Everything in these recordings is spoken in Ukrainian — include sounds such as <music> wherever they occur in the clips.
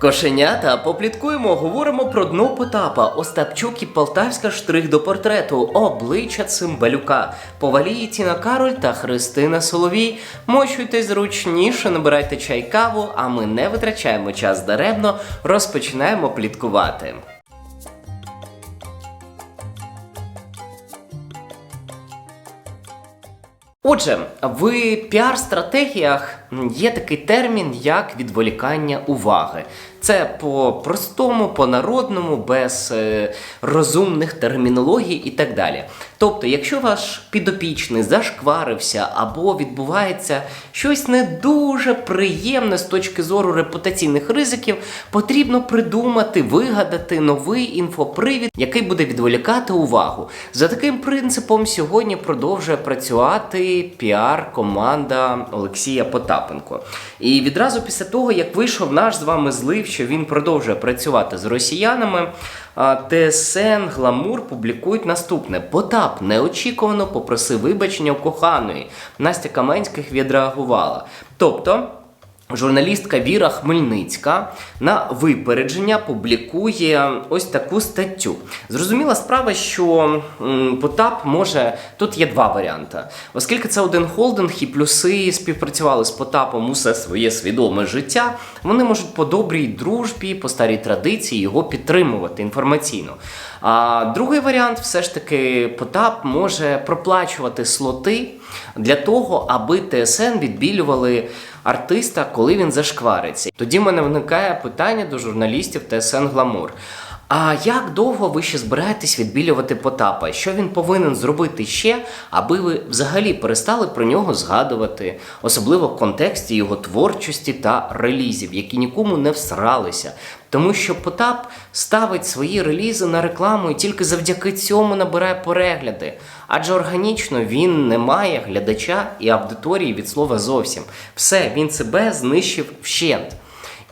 Кошенята, попліткуємо, говоримо про дно Потапа, Остапчук і Полтавська штрих до портрету, обличчя Цимбалюка, Повалії Тіна Кароль та Христина Соловій. Мощуйте зручніше, набирайте чай каву, а ми не витрачаємо час даремно, розпочинаємо пліткувати. Отже, в піар-стратегіях є такий термін, як відволікання уваги. Це по-простому, по-народному, без е, розумних термінологій і так далі. Тобто, якщо ваш підопічний зашкварився або відбувається щось не дуже приємне з точки зору репутаційних ризиків, потрібно придумати, вигадати новий інфопривід, який буде відволікати увагу. За таким принципом сьогодні продовжує працювати піар-команда Олексія Потапенко. І відразу після того, як вийшов наш з вами злив, що він продовжує працювати з росіянами. ТСН Гламур публікують наступне: Потап неочікувано попросив вибачення у коханої. Настя Каменських відреагувала. Тобто. Журналістка Віра Хмельницька на випередження публікує ось таку статтю. Зрозуміла справа, що Потап може. Тут є два варіанти. Оскільки це один холдинг і плюси співпрацювали з Потапом усе своє свідоме життя, вони можуть по добрій дружбі, по старій традиції його підтримувати інформаційно. А другий варіант, все ж таки, Потап може проплачувати слоти для того, аби ТСН відбілювали артиста, коли він зашквариться. Тоді в мене виникає питання до журналістів ТСН Гламур. А як довго ви ще збираєтесь відбілювати Потапа? Що він повинен зробити ще, аби ви взагалі перестали про нього згадувати, особливо в контексті його творчості та релізів, які нікому не всралися? Тому що Потап ставить свої релізи на рекламу і тільки завдяки цьому набирає перегляди. Адже органічно він не має глядача і аудиторії від слова зовсім. Все, він себе знищив вщент.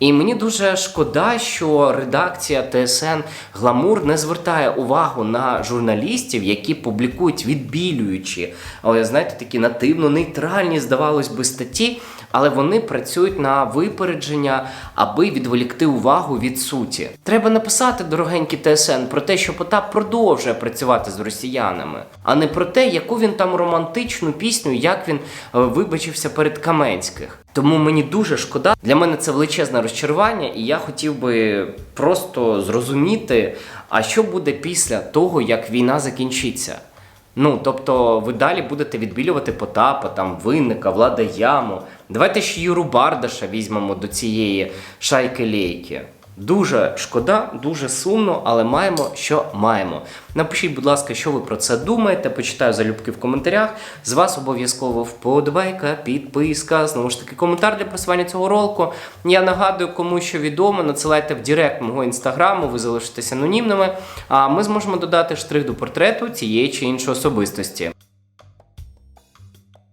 І мені дуже шкода, що редакція ТСН Гламур не звертає увагу на журналістів, які публікують відбілюючі, але знаєте, такі нативно нейтральні, здавалось би, статті, але вони працюють на випередження, аби відволікти увагу від суті. Треба написати, дорогенький ТСН, про те, що Потап продовжує працювати з росіянами, а не про те, яку він там романтичну пісню, як він е, вибачився перед Каменських. Тому мені дуже шкода. Для мене це величезне розчарування, і я хотів би просто зрозуміти, а що буде після того, як війна закінчиться. Ну, тобто, ви далі будете відбілювати Потапа, там винника, влада яму. Давайте ще Юру Бардаша візьмемо до цієї шайки лейки. Дуже шкода, дуже сумно, але маємо, що маємо. Напишіть, будь ласка, що ви про це думаєте. Почитаю залюбки в коментарях. З вас обов'язково вподобайка, підписка. Знову ж таки, коментар для просування цього ролику. Я нагадую, кому що відомо, надсилайте в Директ мого інстаграму, ви залишитесь анонімними. А ми зможемо додати штрих до портрету цієї чи іншої особистості.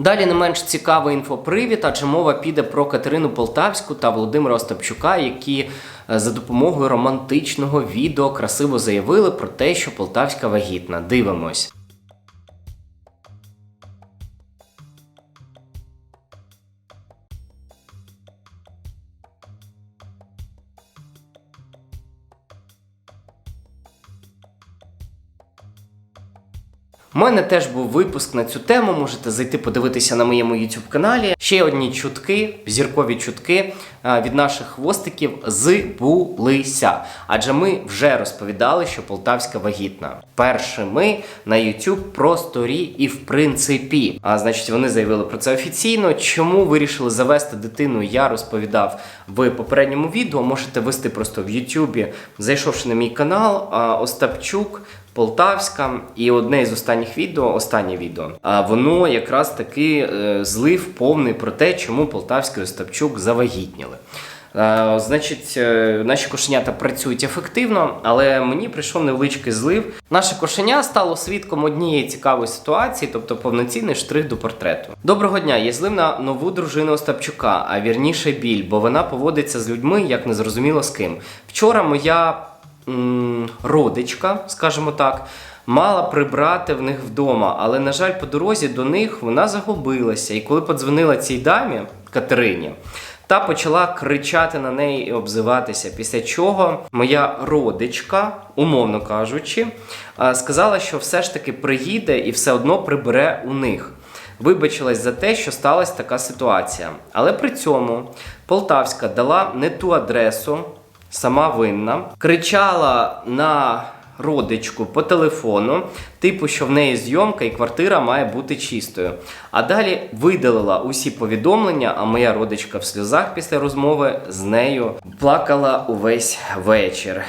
Далі не менш цікавий інфопривід, адже мова піде про Катерину Полтавську та Володимира Остапчука, які за допомогою романтичного відео красиво заявили про те, що Полтавська вагітна. Дивимось. У мене теж був випуск на цю тему. Можете зайти подивитися на моєму YouTube каналі. Ще одні чутки, зіркові чутки е, від наших хвостиків збулися. Адже ми вже розповідали, що Полтавська вагітна. Першими на YouTube просторі і в принципі. А значить, вони заявили про це офіційно. Чому вирішили завести дитину? Я розповідав в попередньому відео. Можете вести просто в YouTube, зайшовши на мій канал. Остапчук. Полтавська, і одне із останніх відео, останнє відео, а воно якраз таки е, злив повний про те, чому Полтавський Остапчук завагітніли. Е, Значить, е, наші кошенята працюють ефективно, але мені прийшов невеличкий злив. Наше кошеня стало свідком однієї цікавої ситуації, тобто повноцінний штрих до портрету. Доброго дня, є злив на нову дружину Остапчука, а вірніше біль, бо вона поводиться з людьми як незрозуміло з ким. Вчора моя родичка, скажімо так, мала прибрати в них вдома, але, на жаль, по дорозі до них вона загубилася. І коли подзвонила цій дамі Катерині, та почала кричати на неї і обзиватися. Після чого моя родичка, умовно кажучи, сказала, що все ж таки приїде і все одно прибере у них. Вибачилась за те, що сталася така ситуація. Але при цьому Полтавська дала не ту адресу, сама винна, кричала на родичку по телефону, типу, що в неї зйомка і квартира має бути чистою. А далі видалила усі повідомлення, а моя родичка в сльозах після розмови з нею плакала увесь вечір.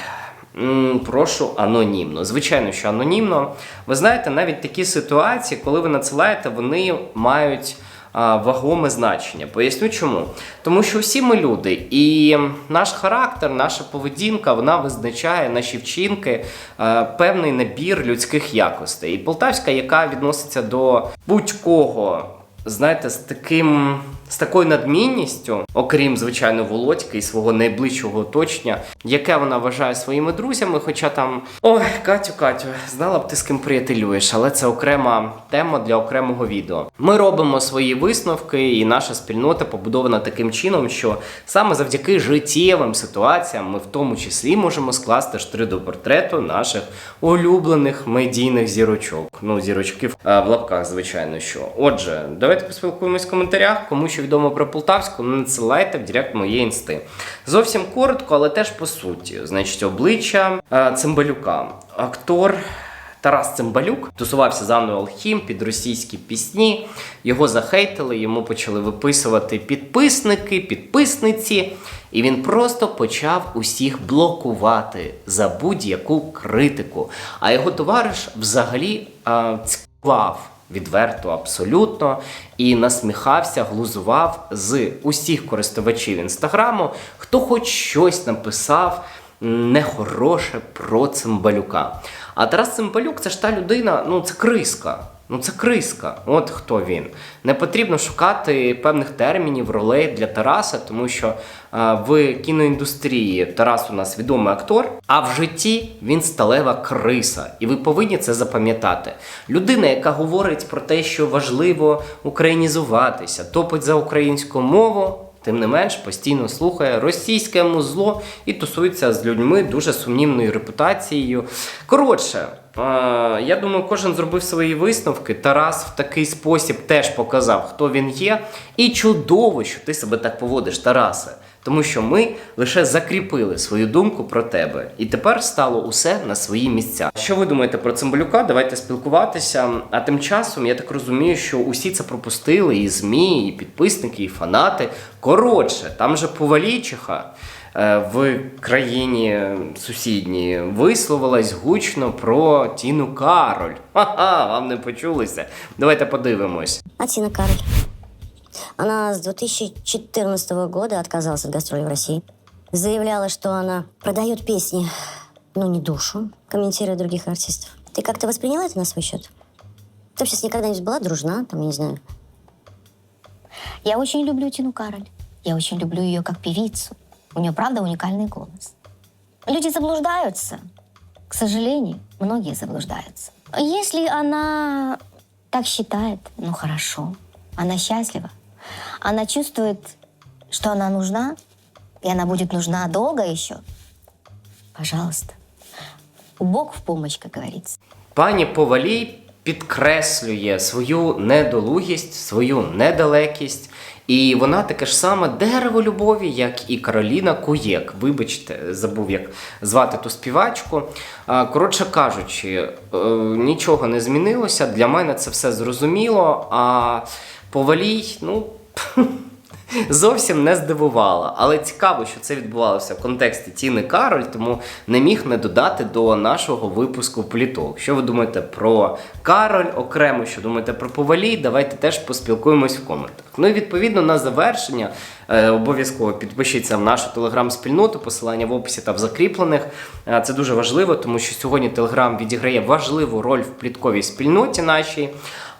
Прошу анонімно. Звичайно, що анонімно. Ви знаєте, навіть такі ситуації, коли ви надсилаєте, вони мають вагоме значення. Поясню чому. Тому що всі ми люди, і наш характер, наша поведінка, вона визначає наші вчинки, е, певний набір людських якостей. І Полтавська, яка відноситься до будь-кого, знаєте, з таким. З такою надмінністю, окрім звичайно, Володьки і свого найближчого оточення, яке вона вважає своїми друзями. Хоча там ой, Катю, Катю, знала б ти з ким приятелюєш, але це окрема тема для окремого відео. Ми робимо свої висновки, і наша спільнота побудована таким чином, що саме завдяки життєвим ситуаціям ми в тому числі можемо скласти штри до портрету наших улюблених медійних зірочок. Ну, зірочків е, в лапках, звичайно, що. Отже, давайте поспілкуємось в коментарях. Кому що відомо про Полтавську, надсилайте в директ моєї інсти. Зовсім коротко, але теж по суті. Значить, обличчя е, Цимбалюка. Актор. Тарас Цимбалюк тусувався з Анною Алхім під російські пісні. Його захейтили, йому почали виписувати підписники, підписниці, і він просто почав усіх блокувати за будь-яку критику. А його товариш взагалі а, цькував відверто, абсолютно, і насміхався, глузував з усіх користувачів інстаграму, хто хоч щось написав нехороше про Цимбалюка. А Тарас Цимбалюк це ж та людина, ну це криска. Ну це криска. От хто він. Не потрібно шукати певних термінів, ролей для Тараса, тому що е, в кіноіндустрії Тарас у нас відомий актор, а в житті він сталева криса. І ви повинні це запам'ятати. Людина, яка говорить про те, що важливо українізуватися, топить за українську мову. Тим не менш, постійно слухає російське музло і тусується з людьми дуже сумнівною репутацією. Коротше, е, я думаю, кожен зробив свої висновки. Тарас в такий спосіб теж показав, хто він є. І чудово, що ти себе так поводиш, Тарасе. Тому що ми лише закріпили свою думку про тебе, і тепер стало усе на свої місця. Що ви думаєте про Цимбалюка? Давайте спілкуватися. А тим часом я так розумію, що усі це пропустили, і змі, і підписники, і фанати. Коротше, там же Повалічиха е, в країні сусідній висловилась гучно про Тіну Кароль. Ха-ха, вам не почулося. Давайте подивимось. А Тина Кароль? Она с 2014 года отказалась от гастролей в России. Заявляла, что она продает песни, но не душу, комментируя других артистов. Ты как-то восприняла это на свой счет? Ты вообще с ней когда-нибудь была дружна, там, я не знаю? Я очень люблю Тину Кароль. Я очень люблю ее как певицу. У нее, правда, уникальный голос. Люди заблуждаются. К сожалению, многие заблуждаются. Если она так считает, ну хорошо, она счастлива. Она чувствует, что она нужна, и она будет нужна долго еще. Пожалуйста. Бог в помощь, как говорится. Пані Повалій підкреслює свою недолугість, свою недалекість. І вона таке ж саме дерево любові, як і Кароліна Куєк. Вибачте, забув, як звати ту співачку. Коротше кажучи, е, нічого не змінилося. Для мене це все зрозуміло. А Повалій, ну. <laughs> Зовсім не здивувала, але цікаво, що це відбувалося в контексті Тіни Кароль, тому не міг не додати до нашого випуску пліток. Що ви думаєте про Кароль окремо? Що думаєте про Повалій? Давайте теж поспілкуємось в коментах. Ну і відповідно на завершення е, обов'язково підпишіться в нашу телеграм-спільноту, посилання в описі та в закріплених. Е, Це дуже важливо, тому що сьогодні Телеграм відіграє важливу роль в плітковій спільноті нашій.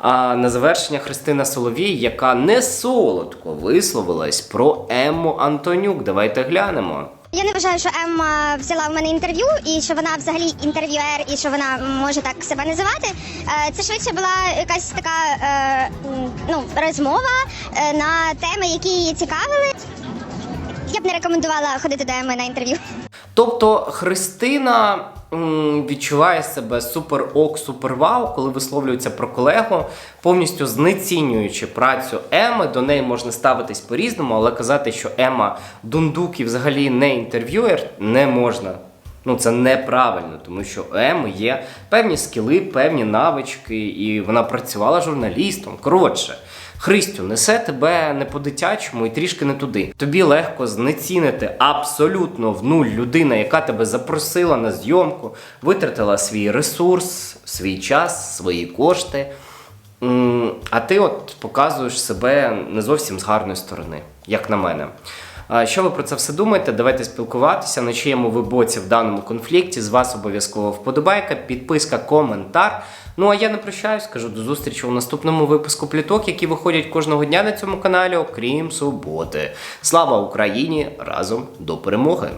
А на завершення Христина Соловій, яка не солодко висловилась про Емму Антонюк. Давайте глянемо. Я не вважаю, що Емма взяла в мене інтерв'ю, і що вона взагалі інтерв'юер, і що вона може так себе називати. Е, Це швидше була якась така е, ну, розмова е, на теми, які її цікавили. Я б не рекомендувала ходити до Еми на інтерв'ю. Тобто Христина відчуває себе супер ок, супер вау, коли висловлюється про колегу, повністю знецінюючи працю Еми. До неї можна ставитись по-різному, але казати, що Ема дундук і взагалі не інтерв'юер, не можна. Ну, це неправильно, тому що у Еми є певні скіли, певні навички, і вона працювала журналістом. Коротше, Христю, несе тебе не по-дитячому і трішки не туди. Тобі легко знецінити абсолютно в нуль людина, яка тебе запросила на зйомку, витратила свій ресурс, свій час, свої кошти. А ти от показуєш себе не зовсім з гарної сторони, як на мене. Що ви про це все думаєте? Давайте спілкуватися. На чиєму ви боці в даному конфлікті. З вас обов'язково вподобайка, підписка, коментар. Ну а я не прощаюсь, кажу до зустрічі у наступному випуску пліток, які виходять кожного дня на цьому каналі, окрім суботи. Слава Україні! Разом до перемоги!